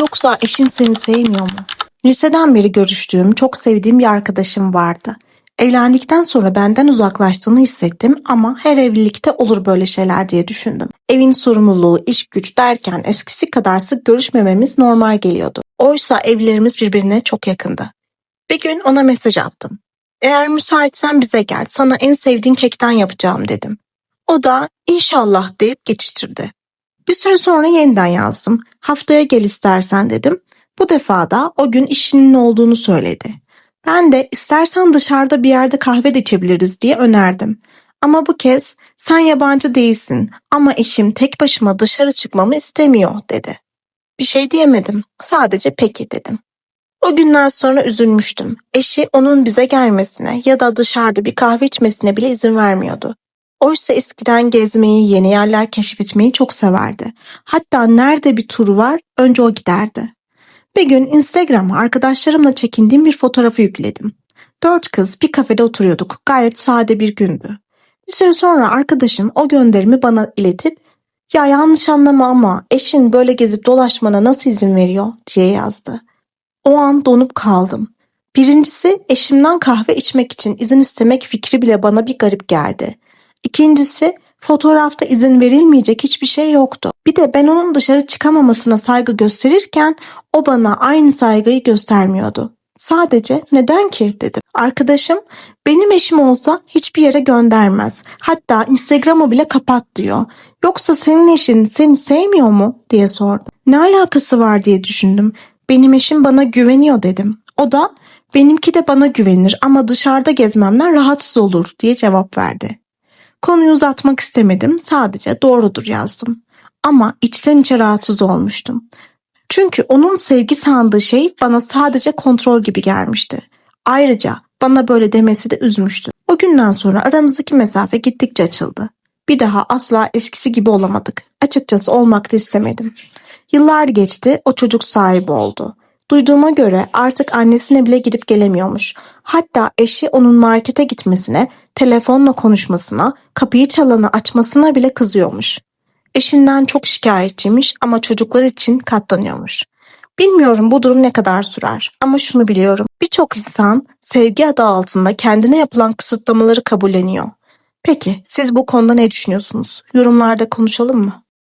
Yoksa eşin seni sevmiyor mu? Liseden beri görüştüğüm, çok sevdiğim bir arkadaşım vardı. Evlendikten sonra benden uzaklaştığını hissettim ama her evlilikte olur böyle şeyler diye düşündüm. Evin sorumluluğu, iş güç derken eskisi kadar sık görüşmememiz normal geliyordu. Oysa evlerimiz birbirine çok yakındı. Bir gün ona mesaj attım. Eğer müsaitsen bize gel, sana en sevdiğin kekten yapacağım dedim. O da inşallah deyip geçiştirdi. Bir süre sonra yeniden yazdım. Haftaya gel istersen dedim. Bu defa da o gün işinin olduğunu söyledi. Ben de istersen dışarıda bir yerde kahve de içebiliriz diye önerdim. Ama bu kez sen yabancı değilsin ama eşim tek başıma dışarı çıkmamı istemiyor dedi. Bir şey diyemedim. Sadece peki dedim. O günden sonra üzülmüştüm. Eşi onun bize gelmesine ya da dışarıda bir kahve içmesine bile izin vermiyordu. Oysa eskiden gezmeyi, yeni yerler keşfetmeyi çok severdi. Hatta nerede bir tur var önce o giderdi. Bir gün Instagram'a arkadaşlarımla çekindiğim bir fotoğrafı yükledim. Dört kız bir kafede oturuyorduk. Gayet sade bir gündü. Bir süre sonra arkadaşım o gönderimi bana iletip ya yanlış anlama ama eşin böyle gezip dolaşmana nasıl izin veriyor diye yazdı. O an donup kaldım. Birincisi eşimden kahve içmek için izin istemek fikri bile bana bir garip geldi. İkincisi fotoğrafta izin verilmeyecek hiçbir şey yoktu. Bir de ben onun dışarı çıkamamasına saygı gösterirken o bana aynı saygıyı göstermiyordu. Sadece neden ki dedim. Arkadaşım benim eşim olsa hiçbir yere göndermez. Hatta Instagram'ı bile kapat diyor. Yoksa senin eşin seni sevmiyor mu diye sordu. Ne alakası var diye düşündüm. Benim eşim bana güveniyor dedim. O da benimki de bana güvenir ama dışarıda gezmemden rahatsız olur diye cevap verdi. Konuyu uzatmak istemedim. Sadece doğrudur yazdım. Ama içten içe rahatsız olmuştum. Çünkü onun sevgi sandığı şey bana sadece kontrol gibi gelmişti. Ayrıca bana böyle demesi de üzmüştü. O günden sonra aramızdaki mesafe gittikçe açıldı. Bir daha asla eskisi gibi olamadık. Açıkçası olmak da istemedim. Yıllar geçti, o çocuk sahibi oldu. Duyduğuma göre artık annesine bile gidip gelemiyormuş. Hatta eşi onun markete gitmesine, telefonla konuşmasına, kapıyı çalanı açmasına bile kızıyormuş. Eşinden çok şikayetçiymiş ama çocuklar için katlanıyormuş. Bilmiyorum bu durum ne kadar sürer ama şunu biliyorum. Birçok insan sevgi adı altında kendine yapılan kısıtlamaları kabulleniyor. Peki siz bu konuda ne düşünüyorsunuz? Yorumlarda konuşalım mı?